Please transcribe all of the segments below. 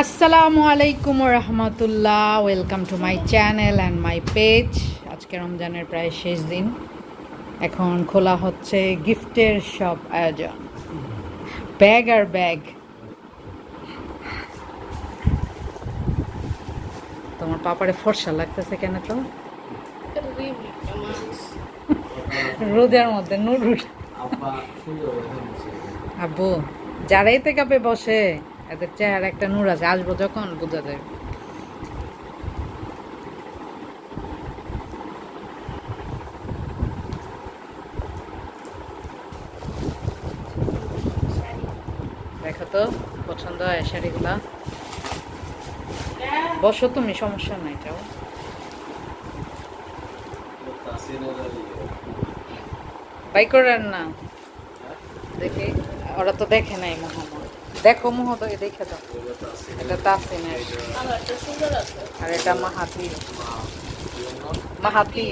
আসসালামু আলাইকুম রহমতুল্লাহ welcome to my channel and my page. আজকে রমজানের প্রায় শেষ দিন। এখন খোলা হচ্ছে গিফটের সব আয়োজন। ব্যাগ আর ব্যাগ। তোমার পাপারে ফর্সা লাগতেছে কেন তো? রোদের মধ্যে নুরুর আব্বু যারাই তো কাপে বসে। এদের চেহারা একটা নূর আছে, আসব যখন, বোঝা যায়। দেখো তো, পছন্দ হয় শাড়িগুলা। বসো তুমি, সমস্যা নাই, যাও। বাই করেন না। দেখি, ওরা তো দেখে নাই মোহাম্মদ দেখো মোহ তো দেখে দাও। এটা তাসিনের। আর এটা মাহাতি মাহাতি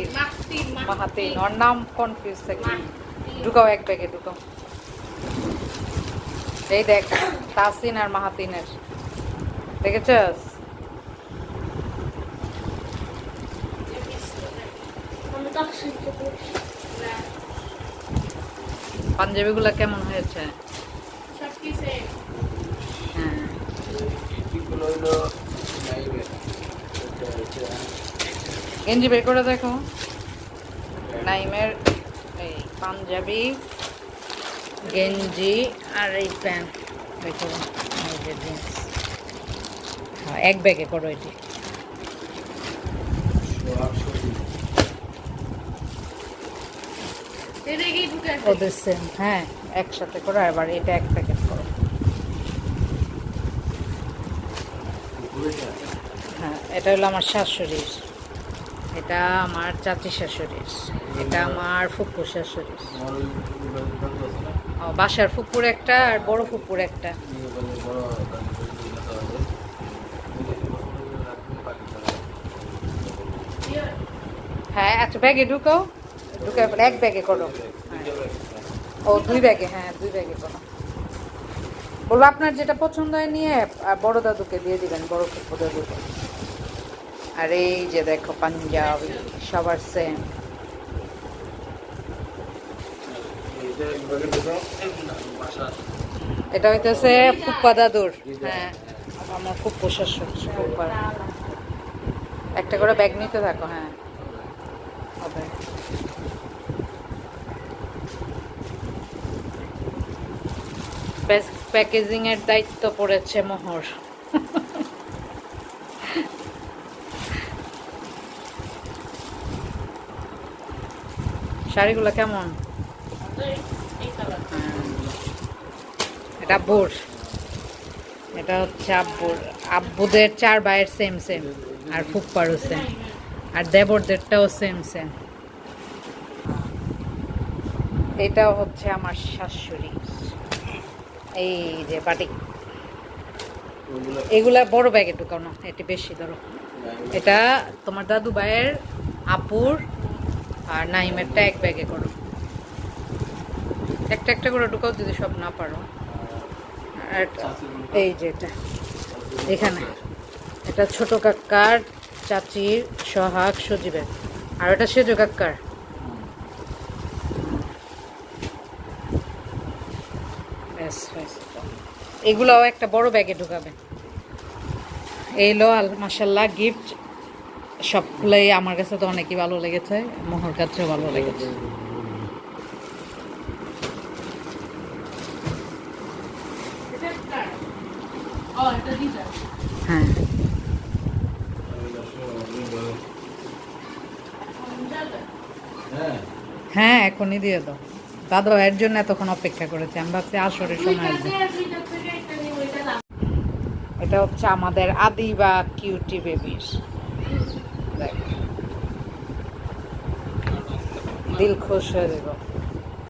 মাহাতি ওর নাম কনফিউজ থাকে ঢুকাও এক ব্যাগে ঢুকাও। এই দেখ, তাসিন আর মাহাতিনের দেখেছস? পাঞ্জাবিগুলো কেমন হয়েছে? গেঞ্জি বের করে দেখো। নাইমের এই পাঞ্জাবি গেঞ্জি আর এই প্যান্ট। দেখো জিন্স হ্যাঁ এক ব্যাগে করো এটি। ওদের সেম হ্যাঁ একসাথে করো এবার এটা এক প্যাকেট করো হ্যাঁ এটা হলো আমার শাশুড়ির। এটা আমার চাচি শাশুড়ির। এটা আমার ফুপুর শাশুড়ির। বাসার ফুপুর একটা আর বড় ফুপুর একটা। হ্যাঁ আচ্ছা ব্যাগে ঢুকাও। ঢুকে এক ব্যাগে করো। হ্যাঁ। ও, দুই ব্যাগে হ্যাঁ দুই ব্যাগে করো। বলব, আপনার যেটা পছন্দ হয় নিয়ে বড় দাদুকে দিয়ে দিবেন, বড় ফুপু দাদুকে। আর এই যে দেখো পাঞ্জাবি, সবার সেম এটা হইতেছে ফুপ্পা দাদুর। হ্যাঁ আমার ফুপ্পু শ্বশুর ফুপ্পার একটা করে ব্যাগ নিতে থাকো হ্যাঁ। হবে। প্যাকেজিং এর দায়িত্ব পড়েছে মোহর। শাড়িগুলো কেমন। এটা আব্বুর। এটা হচ্ছে আব্বুর। আব্বুদের চার ভাইয়ের সেম সেম আর ফুপ্পারও সেম আর দেবরদেরটাও সেম সেম এটাও হচ্ছে আমার শাশুড়ি। এই যে বাটি। এগুলা বড় ব্যাগে ঢুকাও না এটি বেশি ধরো। এটা তোমার দাদু ভাইয়ের আপুর আর নাইমেরটা এক ব্যাগে করো। একটা একটা করে ঢুকাও যদি সব না পারো। আর এই যে এটা, এখানে। এটা ছোট কাকার, চাচির, সোহাগ, সজীবের। আর এটা সেজ কাকার। এগুলাও একটা বড় ব্যাগে ঢুকাবে। এই লো আল মাসাল্লাহ গিফট সবগুলোই আমার কাছে তো অনেকই ভালো লেগেছে, মোহর কাছেও ভালো লেগেছে। হ্যাঁ। হ্যাঁ এখনই দিয়ে দাও। দাদা, এর জন্য এতক্ষণ অপেক্ষা করেছে। আমি ভাবছি আসরের সময় এটা হচ্ছে আমাদের আদি বা কিউটি বেবির। দিল খুশ হয়ে যাব।